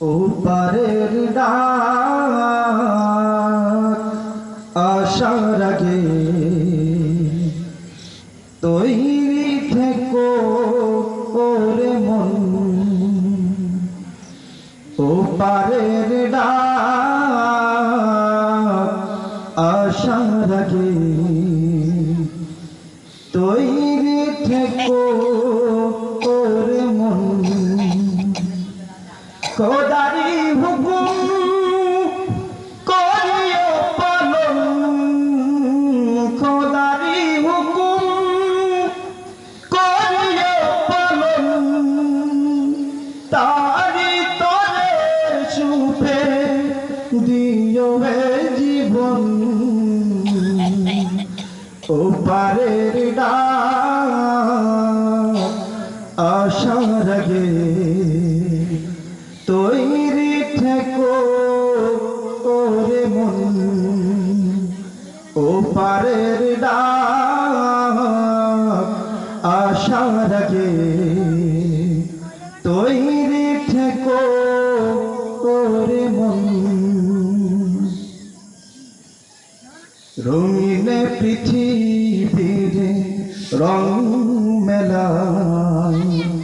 ওপারের ডাক আশার আগে তৈরি থেকো ওরে মন। ওপারের ডাক আশার আগে তৈরি থেকো খোদারি হুকুম করিও পালন। খোদারি হুকুম করিও পালন। তারি তরে সুপে দিও হে জীবন। ওপারের ডাক আশার আগে তৈরি থেকো ওরে মন। ওপারের ডাক আশার আগে তৈরি থেকো ওরে মন। রঙিনে পৃথিবীর রং মেলায়